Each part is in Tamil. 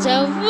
So.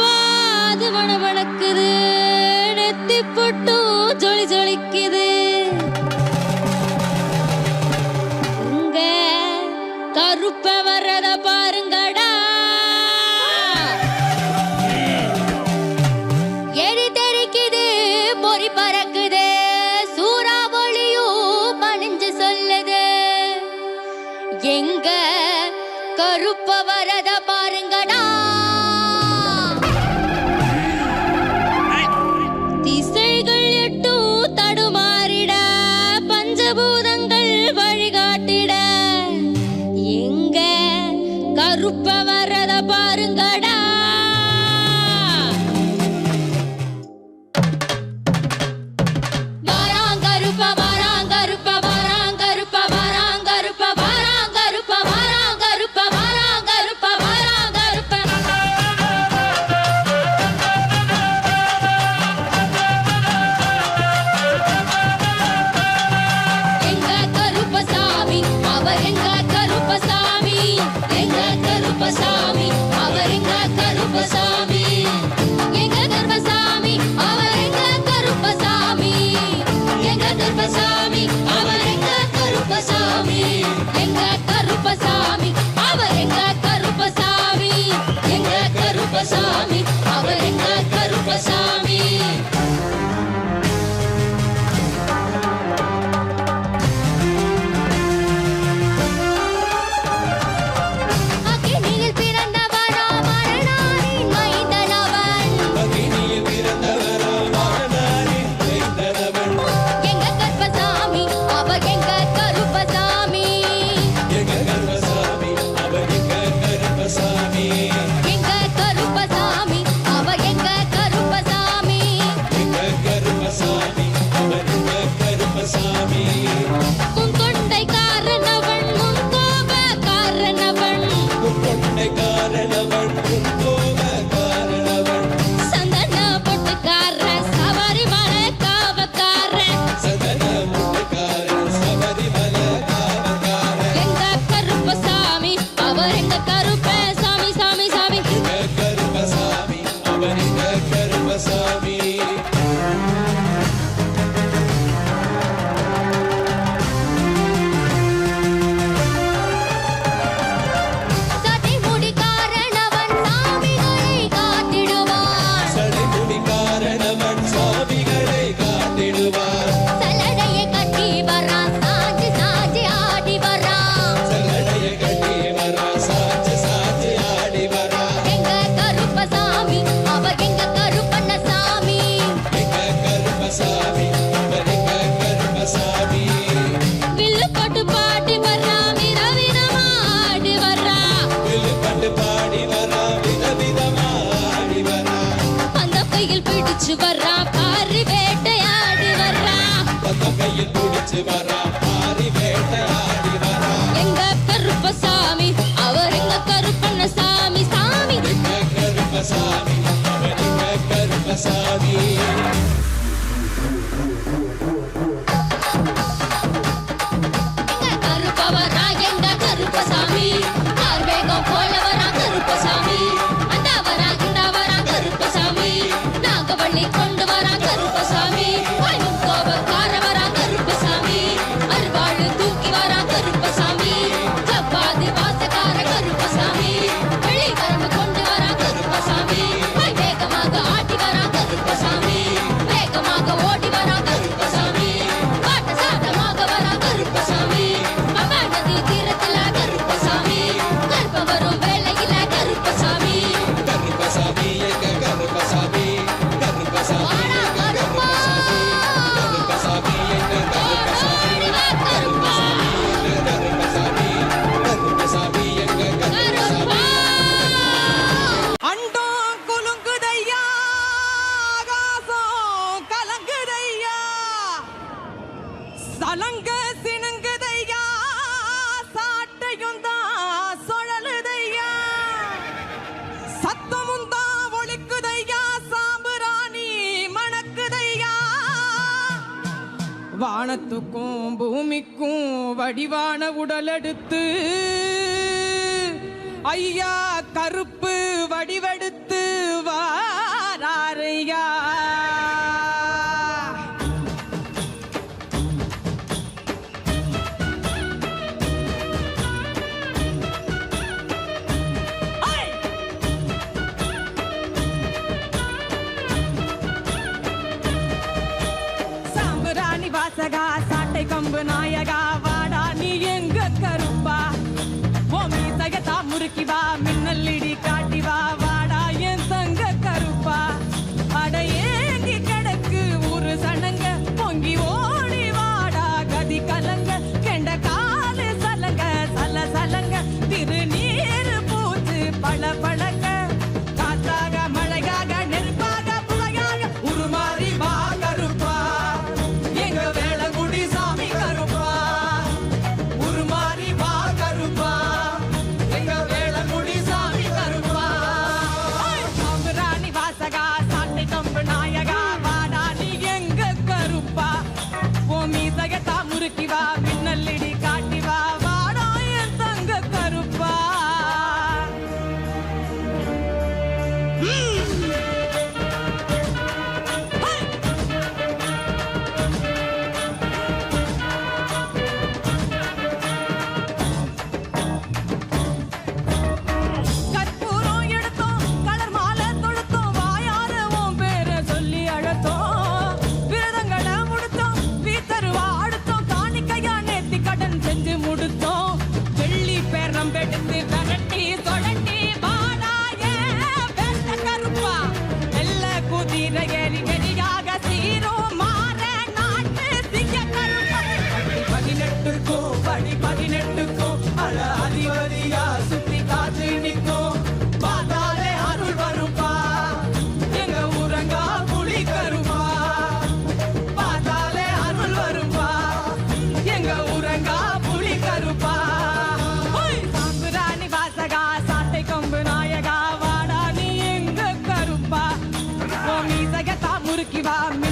Shivaram. வானத்துக்கும் பூமிக்கும் வடிவான உடலெடுத்து ஐயா கருப்பு வடிவெடுத்து வாரையா I mean. about.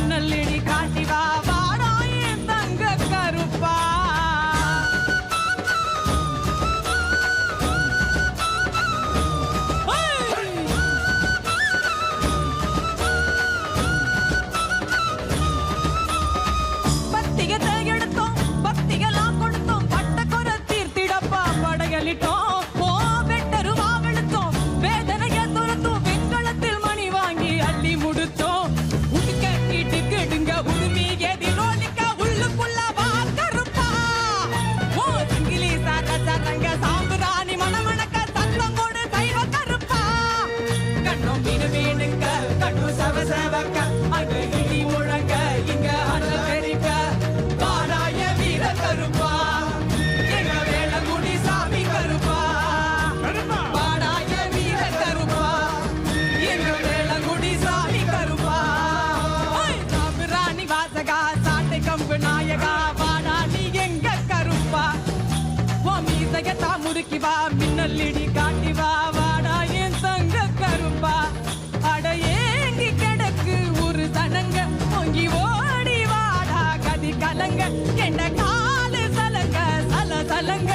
மீசைய தாமுறுக்கி வா மின்னல்லிடி காட்டி வா வாடா என் சங்க கரும்பா. அட ஏங்கி கிடக்கு ஒரு சனங்க பொங்கி ஓடி வாடா கதி கலங்க என்ன காலு சலங்க சல சலங்க.